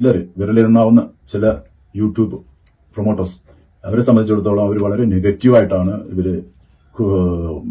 ചിലര് വിരലിരുന്നാവുന്ന ചില YouTube promoters. അവരെ സംബന്ധിച്ചിടത്തോളം അവർ വളരെ നെഗറ്റീവായിട്ടാണ് ഇവർ കു-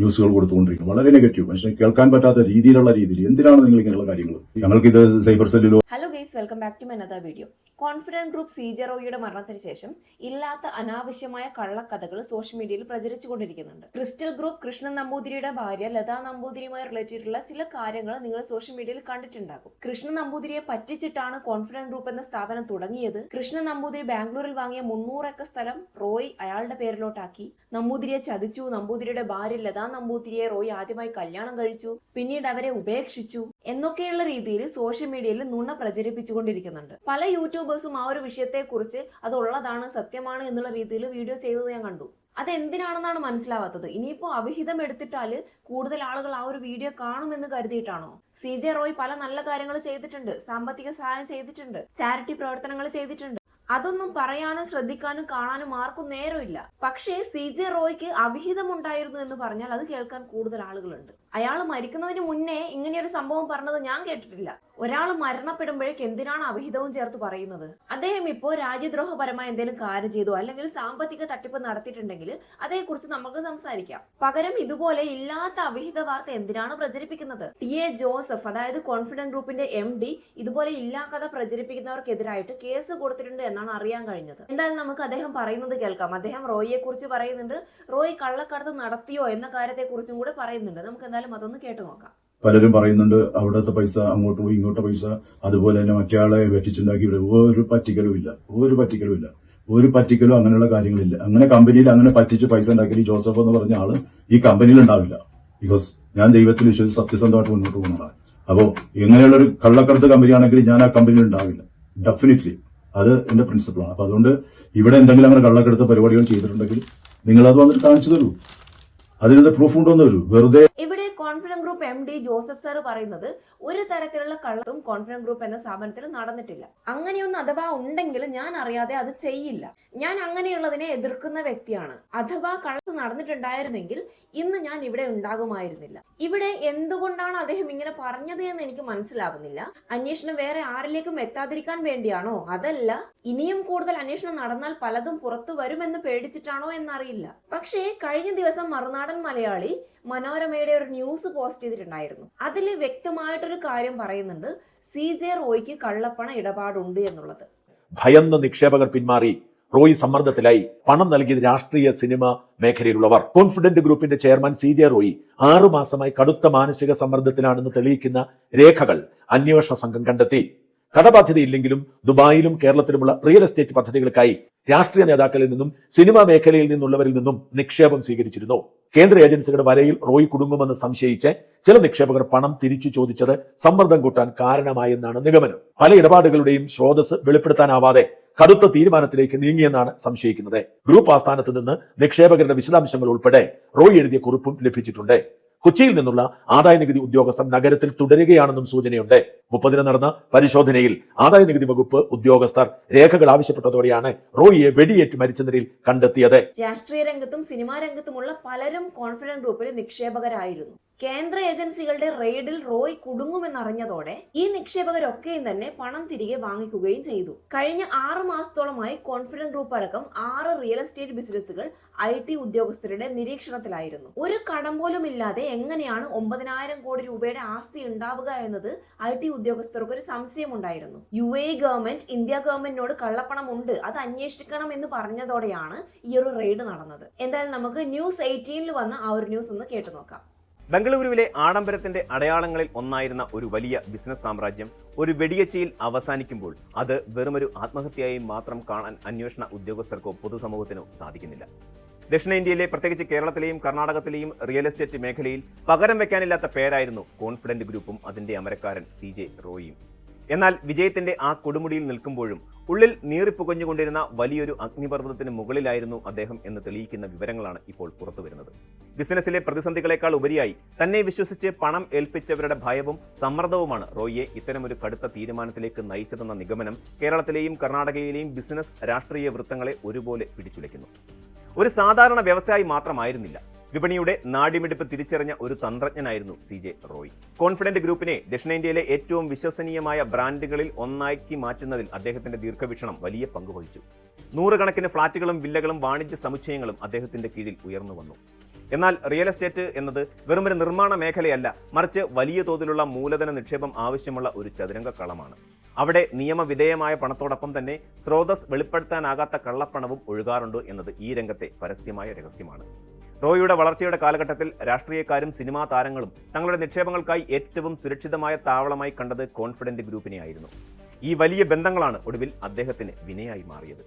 ന്യൂസുകൾ കൊടുത്തുകൊണ്ടിരിക്കുന്നത് വളരെ നെഗറ്റീവ്. പക്ഷേ കേൾക്കാൻ പറ്റാത്ത രീതിയിലുള്ള രീതിയിൽ എന്തിനാണ് നിങ്ങൾ ഇങ്ങനെയുള്ള കാര്യങ്ങൾ? ഞങ്ങൾക്ക് ഇത് cyber സെല്ലിലോ hello guys welcome back to മെനദ video Confident group C J റോയിയുടെ മരണത്തിന് ശേഷം ഇല്ലാത്ത അനാവശ്യമായ കള്ളക്കഥകൾ സോഷ്യൽ മീഡിയയിൽ പ്രചരിച്ചുകൊണ്ടിരിക്കുന്നുണ്ട് ക്രിസ്റ്റൽ ഗ്രൂപ്പ് കൃഷ്ണൻ നമ്പൂതിരിയുടെ ഭാര്യ ലതാ നമ്പൂതിരിയുമായി റിലേറ്റഡ് ഉള്ള ചില കാര്യങ്ങൾ നിങ്ങൾ സോഷ്യൽ മീഡിയയിൽ കണ്ടിട്ടുണ്ടാകും. കൃഷ്ണൻ നമ്പൂതിരിയെ പറ്റിച്ചിട്ടാണ് കോൺഫിഡന്റ് ഗ്രൂപ്പ് എന്ന സ്ഥാപനം തുടങ്ങിയത്. കൃഷ്ണൻ നമ്പൂതിരി ബാംഗ്ലൂരിൽ വാങ്ങിയ മുന്നൂറ് ഏക്കർ സ്ഥലം റോയ് അയാളുടെ പേരിലോട്ടാക്കി. നമ്പൂതിരിയെ ചതിച്ചു. നമ്പൂതിരിയുടെ ഭാര്യ ലതാ നമ്പൂതിരിയെ റോയ് ആദ്യമായി കല്യാണം കഴിച്ചു പിന്നീട് അവരെ ഉപേക്ഷിച്ചു എന്നൊക്കെയുള്ള രീതിയിൽ സോഷ്യൽ മീഡിയയിൽ നുണ പ്രചരിപ്പിച്ചുകൊണ്ടിരിക്കുന്നുണ്ട്. പല യൂട്യൂബേഴ്സും ആ ഒരു വിഷയത്തെക്കുറിച്ച് അത് ഉള്ളതാണ് സത്യമാണ് എന്നുള്ള രീതിയിൽ വീഡിയോ ചെയ്തത് ഞാൻ കണ്ടു. അത് എന്തിനാണെന്നാണ് മനസ്സിലാവാത്തത്? ഇനിയിപ്പോ അവിഹിതം എടുത്തിട്ടാൽ കൂടുതൽ ആളുകൾ ആ ഒരു വീഡിയോ കാണുമെന്ന് കരുതിയിട്ടാണോ? സി ജെ റോയ് പല നല്ല കാര്യങ്ങൾ ചെയ്തിട്ടുണ്ട് സാമ്പത്തിക സഹായം ചെയ്തിട്ടുണ്ട് ചാരിറ്റി പ്രവർത്തനങ്ങൾ ചെയ്തിട്ടുണ്ട്. അതൊന്നും പറയാനും ശ്രദ്ധിക്കാനും കാണാനും ആർക്കും നേരമില്ല. പക്ഷേ സി ജെ റോയ്ക്ക് അവിഹിതമുണ്ടായിരുന്നു എന്ന് പറഞ്ഞാൽ അത് കേൾക്കാൻ കൂടുതൽ ആളുകളുണ്ട്. അയാൾ മരിക്കുന്നതിന് മുന്നേ ഇങ്ങനെയൊരു സംഭവം പറഞ്ഞത് ഞാൻ കേട്ടിട്ടില്ല. ഒരാൾ മരണപ്പെടുമ്പോഴേക്ക് എന്തിനാണ് അവിഹിതവും ചേർത്ത് പറയുന്നത്? അദ്ദേഹം ഇപ്പോൾ രാജ്യദ്രോഹപരമായ എന്തെങ്കിലും കാര്യം ചെയ്തു അല്ലെങ്കിൽ സാമ്പത്തിക തട്ടിപ്പ് നടത്തിയിട്ടുണ്ടെങ്കിൽ അതേക്കുറിച്ച് നമുക്ക് സംസാരിക്കാം. പകരം ഇതുപോലെ ഇല്ലാത്ത അവിഹിത വാർത്ത എന്തിനാണ് പ്രചരിപ്പിക്കുന്നത്? ടി. എ. ജോസഫ് അതായത് കോൺഫിഡന്റ് ഗ്രൂപ്പിന്റെ എം ഡി ഇതുപോലെ ഇല്ലാ കഥ പ്രചരിപ്പിക്കുന്നവർക്കെതിരായിട്ട് കേസ് കൊടുത്തിട്ടുണ്ട് എന്നാണ് അറിയാൻ കഴിഞ്ഞത്. എന്തായാലും നമുക്ക് അദ്ദേഹം പറയുന്നത് കേൾക്കാം. അദ്ദേഹം റോയിയെ കുറിച്ച് പറയുന്നുണ്ട്. റോയ് കള്ളക്കടത്ത് നടത്തിയോ എന്ന കാര്യത്തെക്കുറിച്ചും കൂടെ പറയുന്നുണ്ട്. നമുക്ക് എന്തായാലും അതൊന്ന് കേട്ടു നോക്കാം. പലരും പറയുന്നുണ്ട് അവിടുത്തെ പൈസ അങ്ങോട്ട് പോയി ഇങ്ങോട്ട് പൈസ. അതുപോലെ തന്നെ മറ്റേയാളെ വെട്ടിച്ചുണ്ടാക്കി ഇവിടെ ഒരു പറ്റിക്കലും ഇല്ല. ഒരു പറ്റിക്കലും ഇല്ല. ഒരു പറ്റിക്കലും അങ്ങനെയുള്ള കാര്യങ്ങളില്ല. അങ്ങനെ കമ്പനിയിൽ അങ്ങനെ പറ്റിച്ച് പൈസ ഉണ്ടാക്കി ജോസഫ് എന്ന് പറഞ്ഞ ആൾ ഈ കമ്പനിയിൽ ഉണ്ടാവില്ല. ബിക്കോസ് ഞാൻ ദൈവത്തിൽ വിശ്വസിച്ച് സത്യസന്ധമായിട്ട് മുന്നോട്ട് പോകുന്നതാണ് അപ്പോ ഇങ്ങനെയുള്ള ഒരു കള്ളക്കടത്ത് കമ്പനിയാണെങ്കിൽ ഞാൻ ആ കമ്പനിയിൽ ഉണ്ടാവില്ല. ഡെഫിനറ്റ്ലി അത് എന്റെ പ്രിൻസിപ്പിളാണ് അപ്പൊ അതുകൊണ്ട് ഇവിടെ എന്തെങ്കിലും അങ്ങനെ കള്ളക്കടത്ത് പരിപാടികൾ ചെയ്തിട്ടുണ്ടെങ്കിൽ നിങ്ങൾ അത് വന്നിട്ട് കാണിച്ചു തരൂ. അതിനുള്ള പ്രൂഫ് ഉണ്ടോന്ന് വരൂ. വെറുതെ എം ഡി ജോസഫ് സാർ പറയുന്നത് ഒരു തരത്തിലുള്ള കള്ളത്തും കോൺഫിഡൻസ് ഗ്രൂപ്പ് എന്ന സ്ഥാപനത്തിൽ നടന്നിട്ടില്ല. അങ്ങനെയൊന്നും അഥവാ ഉണ്ടെങ്കിൽ ഞാൻ അറിയാതെ അത് ചെയ്യില്ല. ഞാൻ അങ്ങനെയുള്ളതിനെ എതിർക്കുന്ന വ്യക്തിയാണ്. അഥവാ നടന്നിട്ടുണ്ടായിരുന്നെങ്കിൽ ഇന്ന് ഞാൻ ഇവിടെ ഉണ്ടാകുമായിരുന്നില്ല. ഇവിടെ എന്തുകൊണ്ടാണ് അദ്ദേഹം ഇങ്ങനെ പറഞ്ഞത് എന്ന് എനിക്ക് മനസ്സിലാവുന്നില്ല. അന്വേഷണം വേറെ ആരിലേക്കും എത്താതിരിക്കാൻ വേണ്ടിയാണോ? അതല്ല ഇനിയും കൂടുതൽ അന്വേഷണം നടന്നാൽ പലതും പുറത്തു വരുമെന്ന് പേടിച്ചിട്ടാണോ എന്നറിയില്ല. പക്ഷേ കഴിഞ്ഞ ദിവസം മറുനാടൻ മലയാളി മനോരമയുടെ ഒരു ന്യൂസ് പോസ്റ്റ് ചെയ്തിട്ടുണ്ടായിരുന്നു. അതിൽ വ്യക്തമായിട്ടൊരു കാര്യം പറയുന്നുണ്ട് സി ജെ റോയ്ക്ക് കള്ളപ്പണ ഇടപാടുണ്ട് എന്നുള്ളത്. ഭയന്ന് നിക്ഷേപകർ പിന്മാറി. റോയ് സമ്മർദ്ദത്തിലായി പണം നൽകിയത് രാഷ്ട്രീയ സിനിമ മേഖലയിലുള്ളവർ. കോൺഫിഡന്റ് ഗ്രൂപ്പിന്റെ ചെയർമാൻ സി ജെ റോയി ആറുമാസമായി കടുത്ത മാനസിക സമ്മർദ്ദത്തിലാണെന്ന് തെളിയിക്കുന്ന രേഖകൾ അന്വേഷണ സംഘം കണ്ടെത്തി. കടബാധ്യതയില്ലെങ്കിലും ദുബായിലും കേരളത്തിലുമുള്ള റിയൽ എസ്റ്റേറ്റ് പദ്ധതികൾക്കായി രാഷ്ട്രീയ നേതാക്കളിൽ നിന്നും സിനിമാ മേഖലയിൽ നിന്നുള്ളവരിൽ നിന്നും നിക്ഷേപം സ്വീകരിച്ചിരുന്നു. കേന്ദ്ര ഏജൻസികളുടെ വലയിൽ റോയ് കുടുങ്ങുമെന്ന് സംശയിച്ച് ചില നിക്ഷേപകർ പണം തിരിച്ചു ചോദിച്ചത് സമ്മർദ്ദം കൂട്ടാൻ കാരണമായെന്നാണ് നിഗമനം. പല ഇടപാടുകളുടെയും സ്രോതസ് വെളിപ്പെടുത്താനാവാതെ കടുത്ത തീരുമാനത്തിലേക്ക് നീങ്ങിയെന്നാണ് സംശയിക്കുന്നത്. ഗ്രൂപ്പ് ആസ്ഥാനത്ത് നിന്ന് നിക്ഷേപകരുടെ വിശദാംശങ്ങൾ ഉൾപ്പെടെ റോയ് എഴുതിയ കുറിപ്പും ലഭിച്ചിട്ടുണ്ട്. കൊച്ചിയിൽ നിന്നുള്ള ആദായ നികുതി ഉദ്യോഗസ്ഥർ നഗരത്തിൽ തുടരുകയാണെന്നും സൂചനയുണ്ട്. മുപ്പതിന് നടന്ന പരിശോധനയിൽ ആദായ നികുതി വകുപ്പ് ഉദ്യോഗസ്ഥർ രേഖകൾ ആവശ്യപ്പെട്ടതോടെയാണ് റോയിയെ വെടിയേറ്റ് മരിച്ച നിലയിൽ കണ്ടെത്തിയത്. രാഷ്ട്രീയ രംഗത്തും സിനിമാ രംഗത്തുമുള്ള പലരും കോൺഫിഡന്റ് ഗ്രൂപ്പിലെ നിക്ഷേപകരായിരുന്നു. കേന്ദ്ര ഏജൻസികളുടെ റെയ്ഡിൽ റോയ് കുടുങ്ങുമെന്നറിഞ്ഞതോടെ ഈ നിക്ഷേപകരൊക്കെയും തന്നെ പണം തിരികെ വാങ്ങിക്കുകയും ചെയ്തു. കഴിഞ്ഞ ആറ് മാസത്തോളമായി കോൺഫിഡന്റ് ഗ്രൂപ്പ് അടക്കം ആറ് റിയൽ എസ്റ്റേറ്റ് ബിസിനസ്സുകൾ ഐ ടി ഉദ്യോഗസ്ഥരുടെ നിരീക്ഷണത്തിലായിരുന്നു. ഒരു കടം പോലും ഇല്ലാതെ എങ്ങനെയാണ് ഒമ്പതിനായിരം കോടി രൂപയുടെ ആസ്തി ഉണ്ടാവുക എന്നത് ഐ ടി ഉദ്യോഗസ്ഥർക്ക് ഒരു സംശയമുണ്ടായിരുന്നു. യു എ ഗവൺമെന്റ് ഇന്ത്യ ഗവൺമെന്റിനോട് കള്ളപ്പണം ഉണ്ട് അത് അന്വേഷിക്കണം എന്ന് പറഞ്ഞതോടെയാണ് ഈ ഒരു റെയ്ഡ് നടന്നത്. എന്തായാലും നമുക്ക് ന്യൂസ് എയ്റ്റീനിൽ വന്ന ആ ഒരു ന്യൂസ് ഒന്ന് കേട്ടു നോക്കാം ബംഗളൂരുവിലെ ആഡംബരത്തിന്റെ അടയാളങ്ങളിൽ ഒന്നായിരുന്ന ഒരു വലിയ ബിസിനസ് സാമ്രാജ്യം ഒരു വെടിയച്ചയിൽ അവസാനിക്കുമ്പോൾ അത് വെറുമൊരു ആത്മഹത്യയായി മാത്രം കാണാൻ അന്വേഷണ ഉദ്യോഗസ്ഥർക്കോ പൊതുസമൂഹത്തിനോ സാധിക്കുന്നില്ല. ദക്ഷിണേന്ത്യയിലെ പ്രത്യേകിച്ച് കേരളത്തിലെയും കർണാടകത്തിലെയും റിയൽ എസ്റ്റേറ്റ് മേഖലയിൽ പകരം വെക്കാനില്ലാത്ത പേരായിരുന്നു കോൺഫിഡന്റ് ഗ്രൂപ്പും അതിന്റെ അമരക്കാരൻ സി ജെ റോയിയും. എന്നാൽ വിജയത്തിന്റെ ആ കൊടുമുടിയിൽ നിൽക്കുമ്പോഴും ഉള്ളിൽ നീറിപ്പുകഞ്ഞുകൊണ്ടിരുന്ന വലിയൊരു അഗ്നിപർവതത്തിന് മുകളിലായിരുന്നു അദ്ദേഹം എന്ന് തെളിയിക്കുന്ന വിവരങ്ങളാണ് ഇപ്പോൾ പുറത്തുവരുന്നത്. ബിസിനസ്സിലെ പ്രതിസന്ധികളെക്കാൾ ഉപരിയായി തന്നെ വിശ്വസിച്ച് പണം ഏൽപ്പിച്ചവരുടെ ഭയവും സമ്മർദ്ദവുമാണ് റോയിയെ ഇത്തരമൊരു കടുത്ത തീരുമാനത്തിലേക്ക് നയിച്ചതെന്ന നിഗമനം കേരളത്തിലെയും കർണാടകയിലെയും ബിസിനസ് രാഷ്ട്രീയ വൃത്തങ്ങളെ ഒരുപോലെ പിടിച്ചുലയ്ക്കുന്നു. ഒരു സാധാരണ വ്യവസായി മാത്രമായിരുന്നില്ല. വിപണിയുടെ നാടിമെടുപ്പ് തിരിച്ചറിഞ്ഞ ഒരു തന്ത്രജ്ഞനായിരുന്നു സി ജെ റോയ്. കോൺഫിഡന്റ് ഗ്രൂപ്പിനെ ദക്ഷിണേന്ത്യയിലെ ഏറ്റവും വിശ്വസനീയമായ ബ്രാൻഡുകളിൽ ഒന്നാക്കി മാറ്റുന്നതിൽ അദ്ദേഹത്തിന്റെ ദീർഘവീക്ഷണം വലിയ പങ്ക് വഹിച്ചു. നൂറുകണക്കിന് ഫ്ളാറ്റുകളും വില്ലകളും വാണിജ്യ സമുച്ചയങ്ങളും അദ്ദേഹത്തിന്റെ കീഴിൽ ഉയർന്നു വന്നു. എന്നാൽ റിയൽ എസ്റ്റേറ്റ് എന്നത് വെറുമൊരു നിർമ്മാണ മേഖലയല്ല മറിച്ച് വലിയ തോതിലുള്ള മൂലധന നിക്ഷേപം ആവശ്യമുള്ള ഒരു ചതുരംഗ കളമാണ്. അവിടെ നിയമവിധേയമായ പണത്തോടൊപ്പം തന്നെ സ്രോതസ് വെളിപ്പെടുത്താനാകാത്ത കള്ളപ്പണവും ഒഴുകാറുണ്ട് എന്നത് ഈ രംഗത്തെ പരസ്യമായ രഹസ്യമാണ്. റോയിയുടെ വളർച്ചയുടെ കാലഘട്ടത്തിൽ രാഷ്ട്രീയക്കാരും സിനിമാ താരങ്ങളും തങ്ങളുടെ നിക്ഷേപങ്ങൾക്കായി ഏറ്റവും സുരക്ഷിതമായ താവളമായി കണ്ടത് കോൺഫിഡന്റ് ഗ്രൂപ്പിനെയായിരുന്നു. ഈ വലിയ ബന്ധങ്ങളാണ് ഒടുവിൽ അദ്ദേഹത്തിന് വിനയായി മാറിയത്.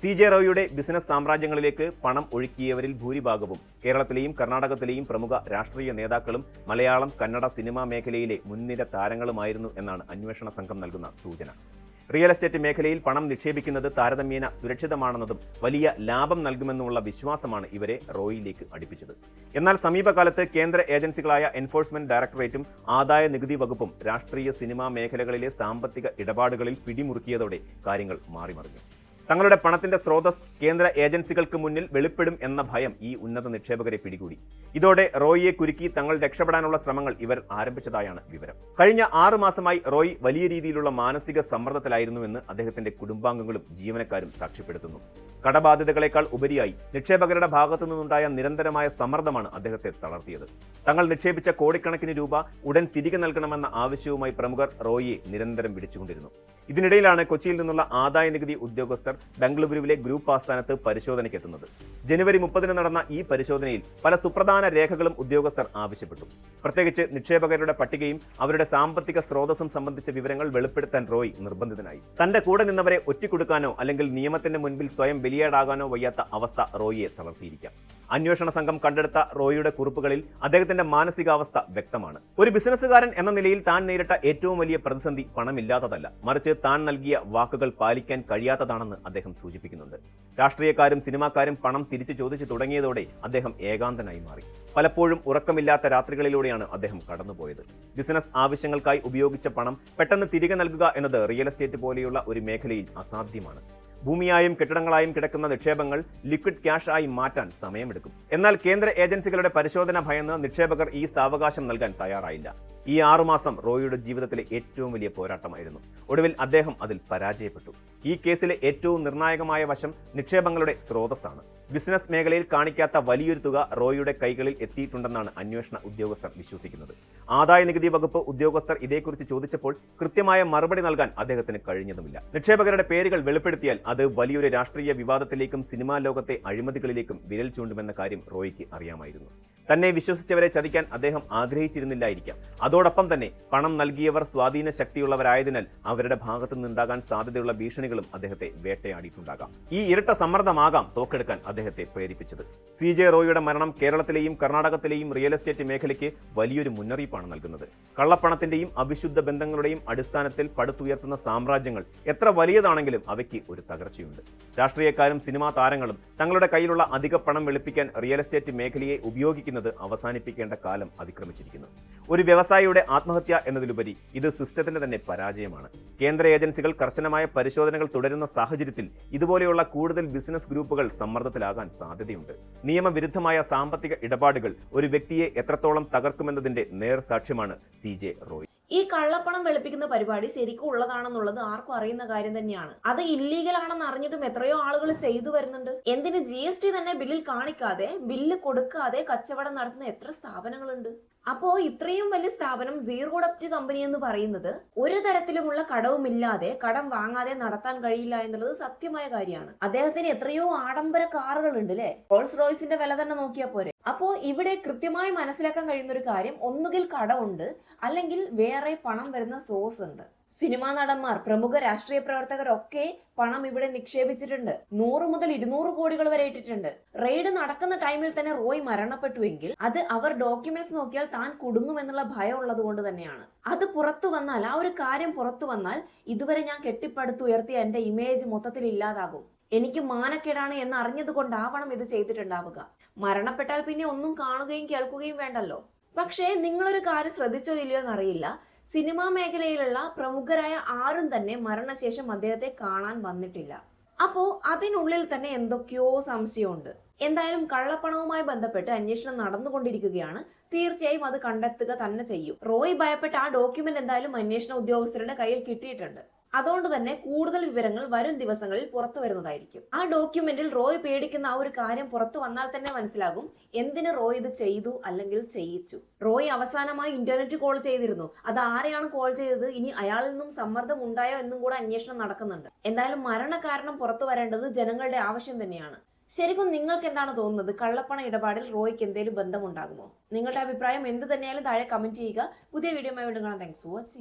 സി ജെ റോയിയുടെ ബിസിനസ് സാമ്രാജ്യങ്ങളിലേക്ക് പണം ഒഴുക്കിയവരിൽ ഭൂരിഭാഗവും കേരളത്തിലെയും കർണാടകത്തിലെയും പ്രമുഖ രാഷ്ട്രീയ നേതാക്കളും മലയാളം കന്നഡ സിനിമാ മേഖലയിലെ മുൻനിര താരങ്ങളുമായിരുന്നു എന്നാണ് അന്വേഷണ സംഘം നൽകുന്ന സൂചന. റിയൽ എസ്റ്റേറ്റ് മേഖലയിൽ പണം നിക്ഷേപിക്കുന്നത് താരതമ്യേന സുരക്ഷിതമാണെന്നതും വലിയ ലാഭം നൽകുമെന്നുമുള്ള വിശ്വാസമാണ് ഇവരെ റോയിലേക്ക് അടുപ്പിച്ചത്. എന്നാൽ സമീപകാലത്ത് കേന്ദ്ര ഏജൻസികളായ എൻഫോഴ്സ്മെന്റ് ഡയറക്ടറേറ്റും ആദായ നികുതി വകുപ്പും രാഷ്ട്രീയ സിനിമാ മേഖലകളിലെ സാമ്പത്തിക ഇടപാടുകളിൽ പിടിമുറുക്കിയതോടെ കാര്യങ്ങൾ മാറിമറിഞ്ഞു. തങ്ങളുടെ പണത്തിന്റെ സ്രോതസ് കേന്ദ്ര ഏജൻസികൾക്ക് മുന്നിൽ വെളിപ്പെടും എന്ന ഭയം ഈ ഉന്നത നിക്ഷേപകരെ പിടികൂടി. ഇതോടെ റോയിയെ കുരുക്കി തങ്ങൾ രക്ഷപ്പെടാനുള്ള ശ്രമങ്ങൾ ഇവർ ആരംഭിച്ചതായാണ് വിവരം. കഴിഞ്ഞ ആറു മാസമായി റോയ് വലിയ രീതിയിലുള്ള മാനസിക സമ്മർദ്ദത്തിലായിരുന്നുവെന്ന് അദ്ദേഹത്തിന്റെ കുടുംബാംഗങ്ങളും ജീവനക്കാരും സാക്ഷ്യപ്പെടുത്തുന്നു. കടബാധ്യതകളെക്കാൾ ഉപരിയായി നിക്ഷേപകരുടെ ഭാഗത്തു നിന്നുണ്ടായ നിരന്തരമായ സമ്മർദ്ദമാണ് അദ്ദേഹത്തെ തളർത്തിയത്. തങ്ങൾ നിക്ഷേപിച്ച കോടിക്കണക്കിന് രൂപ ഉടൻ തിരികെ നൽകണമെന്ന ആവശ്യവുമായി പ്രമുഖർ റോയിയെ നിരന്തരം വിളിച്ചുകൊണ്ടിരുന്നു. ഇതിനിടയിലാണ് കൊച്ചിയിൽ നിന്നുള്ള ആദായ നികുതി ഉദ്യോഗസ്ഥർ ബംഗളൂരുവിലെ ഗ്രൂപ്പ് ആസ്ഥാനത്ത് പരിശോധനയ്ക്കെത്തുന്നത് ജനുവരി മുപ്പതിന് നടന്ന ഈ പരിശോധനയിൽ പല സുപ്രധാന രേഖകളും ഉദ്യോഗസ്ഥർ ആവശ്യപ്പെട്ടു. പ്രത്യേകിച്ച് നിക്ഷേപകരുടെ പട്ടികയും അവരുടെ സാമ്പത്തിക സ്രോതസ്സും സംബന്ധിച്ച വിവരങ്ങൾ വെളിപ്പെടുത്താൻ റോയ് നിർബന്ധിതനായി. തന്റെ കൂടെ നിന്നവരെ ഒറ്റിക്കൊടുക്കാനോ അല്ലെങ്കിൽ നിയമത്തിന്റെ മുൻപിൽ സ്വയം ബലിയാടാകാനോ വയ്യാത്ത അവസ്ഥ റോയിയെ തളർത്തിയിരിക്കാം. അന്വേഷണ സംഘം കണ്ടെടുത്ത റോയിയുടെ കുറിപ്പുകളിൽ അദ്ദേഹത്തിന്റെ മാനസികാവസ്ഥ വ്യക്തമാണ്. ഒരു ബിസിനസ്സുകാരൻ എന്ന നിലയിൽ താൻ നേരിട്ട ഏറ്റവും വലിയ പ്രതിസന്ധി പണമില്ലാത്തതല്ല. മറിച്ച് താൻ നൽകിയ വാക്കുകൾ പാലിക്കാൻ കഴിയാത്തതാണെന്ന് അദ്ദേഹം സൂചിപ്പിക്കുന്നുണ്ട്. രാഷ്ട്രീയക്കാരും സിനിമാക്കാരും പണം തിരിച്ചു ചോദിച്ചു തുടങ്ങിയതോടെ അദ്ദേഹം ഏകാന്തനായി മാറി. പലപ്പോഴും ഉറക്കമില്ലാത്ത രാത്രികളിലൂടെയാണ് അദ്ദേഹം കടന്നുപോയത്. ബിസിനസ് ആവശ്യങ്ങൾക്കായി ഉപയോഗിച്ച പണം പെട്ടെന്ന് തിരികെ നൽകുക എന്നത് റിയൽ എസ്റ്റേറ്റ് പോലെയുള്ള ഒരു മേഖലയിൽ അസാധ്യമാണ്. ഭൂമിയായും കെട്ടിടങ്ങളായും കിടക്കുന്ന നിക്ഷേപങ്ങൾ ലിക്വിഡ് ക്യാഷ് ആയി മാറ്റാൻ സമയമെടുക്കും. എന്നാൽ കേന്ദ്ര ഏജൻസികളുടെ പരിശോധന ഭയന്ന് നിക്ഷേപകർ ഈ സാവകാശം നൽകാൻ തയ്യാറായില്ല. ഈ ആറുമാസം റോയിയുടെ ജീവിതത്തിലെ ഏറ്റവും വലിയ പോരാട്ടമായിരുന്നു. ഒടുവിൽ അദ്ദേഹം അതിൽ പരാജയപ്പെട്ടു. ഈ കേസിലെ ഏറ്റവും നിർണായകമായ വശം നിക്ഷേപങ്ങളുടെ സ്രോതസ്സാണ്. ബിസിനസ് മേഖലയിൽ കാണിക്കാത്ത വലിയൊരു തുക റോയിയുടെ കൈകളിൽ എത്തിയിട്ടുണ്ടെന്നാണ് അന്വേഷണ ഉദ്യോഗസ്ഥർ വിശ്വസിക്കുന്നത്. ആദായ നികുതി വകുപ്പ് ഉദ്യോഗസ്ഥർ ഇതേക്കുറിച്ച് ചോദിച്ചപ്പോൾ കൃത്യമായ മറുപടി നൽകാൻ അദ്ദേഹത്തിന് കഴിഞ്ഞതുമില്ല. നിക്ഷേപകരുടെ പേരുകൾ വെളിപ്പെടുത്തിയാൽ അത് വലിയൊരു രാഷ്ട്രീയ വിവാദത്തിലേക്കും സിനിമാ ലോകത്തെ അഴിമതികളിലേക്കും വിരൽ ചൂണ്ടുമെന്ന കാര്യം റോയിക്ക് അറിയാമായിരുന്നു. തന്നെ വിശ്വസിച്ചവരെ ചതിക്കാൻ അദ്ദേഹം ആഗ്രഹിച്ചിരുന്നില്ലായിരിക്കാം. അതോടൊപ്പം തന്നെ പണം നൽകിയവർ സ്വാധീന ശക്തിയുള്ളവരായതിനാൽ അവരുടെ ഭാഗത്തു നിന്നുണ്ടാകാൻ സാധ്യതയുള്ള ഭീഷണികളും അദ്ദേഹത്തെ വേട്ടയാടിയിട്ടുണ്ടാകാം. ഈ ഇരട്ട സമ്മർദ്ദമാകാം തോക്കെടുക്കാൻ അദ്ദേഹത്തെ പ്രേരിപ്പിച്ചത്. സി ജെ റോയിയുടെ മരണം കേരളത്തിലെയും കർണാടകത്തിലെയും റിയൽ എസ്റ്റേറ്റ് മേഖലയ്ക്ക് വലിയൊരു മുന്നറിയിപ്പാണ് നൽകുന്നത്. കള്ളപ്പണത്തിന്റെയും അവിശുദ്ധ ബന്ധങ്ങളുടെയും അടിസ്ഥാനത്തിൽ പടുത്തുയർത്തുന്ന സാമ്രാജ്യങ്ങൾ എത്ര വലിയതാണെങ്കിലും അവയ്ക്ക് ഒരു തകർച്ചയുണ്ട്. രാഷ്ട്രീയക്കാരും സിനിമാ താരങ്ങളും തങ്ങളുടെ കയ്യിലുള്ള അധിക പണം വെളുപ്പിക്കാൻ റിയൽ എസ്റ്റേറ്റ് മേഖലയെ ഉപയോഗിക്കുന്നത് അവസാനിപ്പിക്കേണ്ട കാലം അതിക്രമിച്ചിരിക്കുന്നു. ഒരു വ്യവസായിയുടെ ആത്മഹത്യ എന്നതിലുപരി ഇത് സിസ്റ്റത്തിന്റെ തന്നെ പരാജയമാണ്. കേന്ദ്ര ഏജൻസികൾ കർശനമായ പരിശോധനകൾ തുടരുന്ന സാഹചര്യത്തിൽ ഇതുപോലെയുള്ള കൂടുതൽ ബിസിനസ് ഗ്രൂപ്പുകൾ സമ്മർദ്ദത്തിലാകാൻ സാധ്യതയുണ്ട്. നിയമവിരുദ്ധമായ സാമ്പത്തിക ഇടപാടുകൾ ഒരു വ്യക്തിയെ എത്രത്തോളം തകർക്കുമെന്നതിന്റെ നേർ സാക്ഷ്യമാണ് സി ജെ റോയ്. ഈ കള്ളപ്പണം വെളുപ്പിക്കുന്ന പരിപാടി ശരിക്കും ഉള്ളതാണെന്നുള്ളത് ആർക്കും അറിയുന്ന കാര്യം തന്നെയാണ്. അത് ഇല്ലീഗൽ ആണെന്ന് അറിഞ്ഞിട്ടും എത്രയോ ആളുകൾ ചെയ്തു വരുന്നുണ്ട്. എന്തിന് ജി എസ് ടി തന്നെ ബില്ലിൽ കാണിക്കാതെ ബില്ല് കൊടുക്കാതെ കച്ചവടം നടത്തുന്ന എത്ര സ്ഥാപനങ്ങളുണ്ട്? അപ്പോ ഇത്രയും വലിയ സ്ഥാപനം സീറോ ഡെപ്റ്റ് കമ്പനി എന്ന് പറയുന്നത് ഒരു തരത്തിലുമുള്ള കടവുമില്ലാതെ കടം വാങ്ങാതെ നടത്താൻ കഴിയില്ല എന്നുള്ളത് സത്യമായ കാര്യമാണ്. അദ്ദേഹത്തിന് എത്രയോ ആഡംബര കാറുകൾ ഉണ്ട് അല്ലെ റോൾസ് റോയ്സിന്റെ വില തന്നെ നോക്കിയാൽ പോരെ. അപ്പോ ഇവിടെ കൃത്യമായി മനസ്സിലാക്കാൻ കഴിയുന്ന ഒരു കാര്യം ഒന്നുകിൽ കടമുണ്ട് അല്ലെങ്കിൽ വേറെ പണം വരുന്ന സോഴ്സ് ഉണ്ട്. സിനിമാ നടന്മാർ പ്രമുഖ രാഷ്ട്രീയ പ്രവർത്തകരൊക്കെ പണം ഇവിടെ നിക്ഷേപിച്ചിട്ടുണ്ട്. നൂറ് മുതൽ ഇരുന്നൂറ് കോടികൾ വരെ ഇട്ടിട്ടുണ്ട്. റെയ്ഡ് നടക്കുന്ന ടൈമിൽ തന്നെ റോയ് മരണപ്പെട്ടുവെങ്കിൽ അത് അവർ ഡോക്യുമെന്റ്സ് നോക്കിയാൽ താൻ കുടുങ്ങുമെന്നുള്ള ഭയം ഉള്ളത് കൊണ്ട് തന്നെയാണ്. അത് പുറത്തു വന്നാൽ ആ ഒരു കാര്യം പുറത്തു വന്നാൽ ഇതുവരെ ഞാൻ കെട്ടിപ്പടുത്തുയർത്തിയ എന്റെ ഇമേജ് മൊത്തത്തിൽ ഇല്ലാതാകും. എനിക്ക് മാനക്കേടാണ് എന്ന് അറിഞ്ഞത് കൊണ്ടാവണം ഇത് ചെയ്തിട്ടുണ്ടാവുക. മരണപ്പെട്ടാൽ പിന്നെ ഒന്നും കാണുകയും കേൾക്കുകയും വേണ്ടല്ലോ. പക്ഷേ നിങ്ങളൊരു കാര്യം ശ്രദ്ധിച്ചോ ഇല്ലയോ എന്നറിയില്ല. സിനിമാ മേഖലയിലുള്ള പ്രമുഖരായ ആരും തന്നെ മരണശേഷം അദ്ദേഹത്തെ കാണാൻ വന്നിട്ടില്ല. അപ്പോ അതിനുള്ളിൽ തന്നെ എന്തൊക്കെയോ സംശയമുണ്ട്. എന്തായാലും കള്ളപ്പണവുമായി ബന്ധപ്പെട്ട് അന്വേഷണം നടന്നുകൊണ്ടിരിക്കുകയാണ്. തീർച്ചയായും അത് കണ്ടെത്തുക തന്നെ ചെയ്യും. റോയ് ഭയപ്പെട്ട ആ ഡോക്യുമെന്റ് എന്തായാലും അന്വേഷണ ഉദ്യോഗസ്ഥരുടെ കയ്യിൽ കിട്ടിയിട്ടുണ്ട്. അതുകൊണ്ട് തന്നെ കൂടുതൽ വിവരങ്ങൾ വരും ദിവസങ്ങളിൽ പുറത്തു വരുന്നതായിരിക്കും. ആ ഡോക്യുമെന്റിൽ റോയ് പേടിക്കുന്ന ആ ഒരു കാര്യം പുറത്തു വന്നാൽ തന്നെ മനസ്സിലാകും. എന്തിന് റോയ് ഇത് ചെയ്തു അല്ലെങ്കിൽ ചെയ്യിച്ചു? റോയ് അവസാനമായി ഇന്റർനെറ്റ് കോൾ ചെയ്തിരുന്നു. അത് ആരെയാണ് കോൾ ചെയ്തത്? ഇനി അയാളിൽ നിന്നും സമ്മർദ്ദം ഉണ്ടായോ എന്നും കൂടെ അന്വേഷണം നടക്കുന്നുണ്ട്. എന്തായാലും മരണകാരണം പുറത്തു വരേണ്ടത് ജനങ്ങളുടെ ആവശ്യം തന്നെയാണ്. ശരിക്കും നിങ്ങൾക്ക് എന്താണ് തോന്നുന്നത്? കള്ളപ്പണ ഇടപാടിൽ റോയ്ക്ക് എന്തെങ്കിലും ബന്ധമുണ്ടാകുമോ? നിങ്ങളുടെ അഭിപ്രായം എന്ത് തന്നെയായാലും താഴെ കമന്റ് ചെയ്യുക. പുതിയ വീഡിയോ വീണ്ടും കാണാം. Thanks for watching